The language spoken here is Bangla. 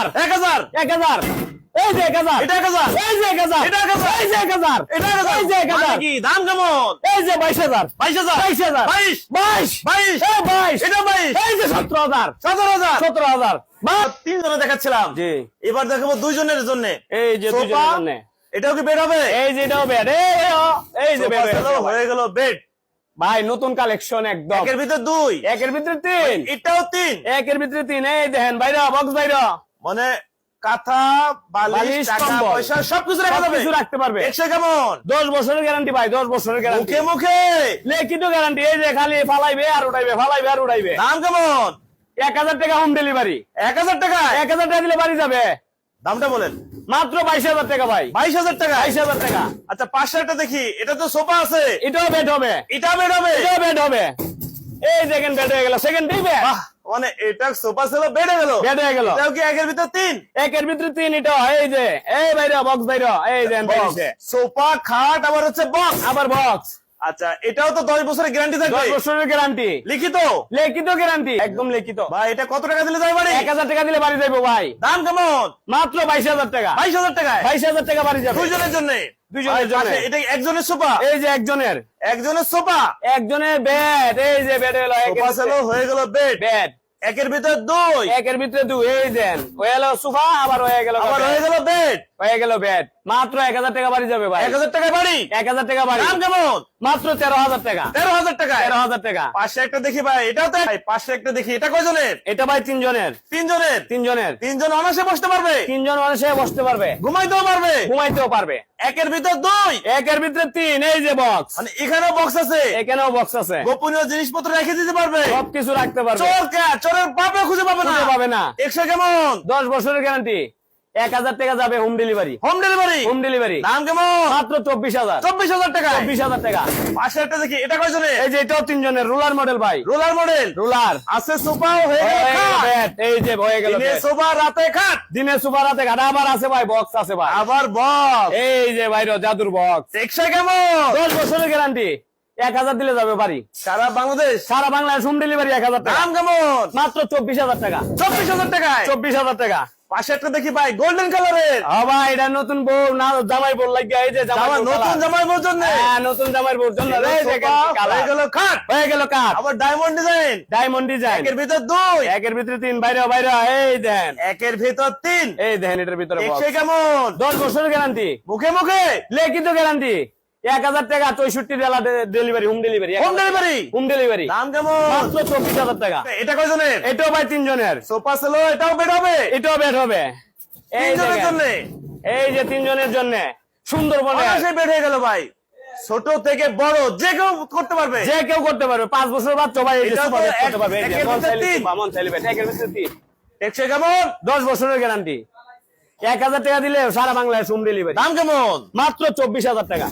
হাজার এক হাজার এক হাজার এই যে এক হাজার এটা এক হাজার এই যে এক হাজার এটা এক হাজার। এই যে এক হাজার এটা এক হাজার এই যে এক মানে হাজার কি দাম কেমন এই যে বাইশ হাজার বাইশ হাজার বাইশ হাজার বাইশ বাইশ বাইশ এই বাইশ এটা বাইশ এই যে সতেরো হাজার সতেরো হাজার সতেরো হাজার দেখাচ্ছিলাম জি এবার দেখাবো দুইজনের জন্য এই যে জন্য এটাও কি বেড হবে এই যে এটাও বেড এই যে বেড হয়ে গেল বেড ভাই নতুন কালেকশন একদম একের ভিতর দুই একের ভিতরে তিন এটাও তিন একের ভিতরে তিন এই দেখেন বাইরে বক্স বাইরে মানে কাঁথা বালিশ টাকা পয়সা সবকিছু রাখা যাবে কিছু রাখতে পারবে। একশো কেমন? দশ বছরের গ্যারান্টি ভাই দশ বছরের গ্যারান্টি মুখে মুখে। লিখিত গ্যারান্টি এই যে খালি ফালাইবে আর উঠাইবে ফালাইবে আর উঠাইবে। দাম কেমন? এক হাজার টাকা হোম ডেলিভারি এক হাজার টাকা এক হাজার টাকা দিলে বাড়ি যাবে। দামটা বলেন। মাত্র বাইশ হাজার টাকা ভাই। বাইশ হাজার টাকা? বাইশ হাজার টাকা। আচ্ছা পাঁচশো একটা দেখি। এটা তো সোফা আছে। এটাও বেড হবে। এটা বেড হবে। এটাও বেড হবে। এই সেকেন্ড বেড হয়ে গেল। সেকেন্ড দিবে মানে এটা সোফা ছিল বেডে গেল। বেড হয়ে গেল। এটাও কি একের ভিতর তিন? একের ভিতরে তিন এটা এই যে এই বাইরে বক্স বাইরে এই বেরিয়েছে সোফা খাট আবার হচ্ছে বক্স আবার বক্স আচ্ছা এটাও তো দশ বছরের গ্যারান্টি দশ বছরের গ্যারান্টি লিখিত? লিখিত গ্যারান্টি একদম লিখিত। ভাই এটা কত টাকা দিলে যাবে বাড়ি? এক হাজার টাকা দিলে বাড়ি যাব ভাই। দাম কেমন? মাত্র বাইশ হাজার টাকা। বাইশ হাজার টাকায়? বাইশ হাজার টাকা বাড়ি যাবে। দুইজনের জন্য? দুইজনের জন্য। এটা একজনের সোফা? এই যে একজনের। একজনের সোফা? একজনের বেড এই যে বেড হলো সোফা ছিল হয়ে গেল বেড বেড একের ভিতর দুই। একের ভিতরে দুই এই দেন। হয়ে গেল সোফা আবার হয়ে গেল আবার হয়ে গেল বেড হয়ে গেল বেড মাত্র এক হাজার টাকা বাড়ি যাবে ভাই। এক হাজার টাকায় বাড়ি? এক হাজার টাকা বাড়ি। দাম কেমন? মাত্র তেরো হাজার টাকা। তেরো হাজার টাকায় তেরো হাজার টাকা। পাশে একটা দেখি ভাই এটাও তো ভাই, পাশে একটা দেখি এটা কয়জনের? এটা ভাই তিনজনের। তিনজনের? তিনজনের। তিনজন অনাসে বসতে পারবে? তিনজন মানুষে বসতে পারবে। ঘুমাইতেও পারবে? ঘুমাইতেও পারবে। একের ভিতর দুই। একের ভিতরে তিন এই যে বক্স মানে এখানেও বক্স আছে। এখানেও বক্স আছে। গোপনীয় জিনিসপত্র রেখে দিতে পারবে। সবকিছু রাখতে পারবে। চোর কে চোরের বাপে খুঁজে পাবে না। পাবে না। একশো কেমন? দশ বছরের গ্যারান্টি এক হাজার টাকা যাবে home delivery home delivery home delivery দাম কেমন? মাত্র চব্বিশ হাজার। চব্বিশ হাজার টাকা চব্বিশ হাজার টাকা। পাশে একটা দেখি এটা কয়জনের? এই যে এটাও তিনজনের রুলার মডেল ভাই। রোলার মডেল রুলার আছে সোফাও হয়ে গেল এই যে হয়ে গেল দিনে। সোফা রাতে খাট। দিনে সুপার রাতে ঘাটা আবার আছে ভাই বক্স আছে ভাই। আবার বক্স এই যে ভাই জাদুর বক্স একশো কেমন? দশ বছরের গ্যারান্টি এক হাজার দিলে যাবে বাড়ি। সারা বাংলাদেশ? সারা বাংলায় হোম ডেলিভারি এক হাজার টাকা। দাম কেমন? মাত্র চব্বিশ হাজার টাকা। চব্বিশ হাজার টাকা চব্বিশ হাজার টাকা। দেখি ভাই গোল্ডেন কালারের ও এটা নতুন বউ না জামাই বউ লাগিয়ে এই যে জামাই নতুন কালার। জামাই বউর জন্য? হ্যাঁ নতুন জামাই জন্য। হয়ে গেল খাট হয়ে গেল কাঠ আবার ডায়মন্ড ডিজাইন ডায়মন্ড ডিজাইন একের ভিতর দুই। একের ভিতরে তিন। বাইরে বাইরে এই দেন। একের ভিতর তিন। এই এটার ভিতরে কেমন? দশ বছরের গ্যারান্টি মুখে মুখে। লে কিন্তু গ্যারান্টি এক হাজার টাকা চৌষট্টি delivery home delivery home delivery home delivery দাম কেমন? মাত্র চব্বিশ হাজার টাকা। এটা কয়জনের? এটাও ভাই তিনজনের। সোফা ছিল এটাও বেড হবে? এটাও বেড হবে। এই জন্য? এই যে তিনজনের জন্য। সুন্দরবনে। বেড হয়ে গেল ভাই। ছোট থেকে বড় যে কেউ করতে পারবে। যে কেউ করতে পারবে। পাঁচ বছর বাচ্চা ভাই করতে পারবে। মন মন কেমন? দশ বছরের গ্যারান্টি এক হাজার টাকা দিলে সারা বাংলায় হোম ডেলিভারি দাম কেমন? মাত্র চব্বিশ হাজার টাকা।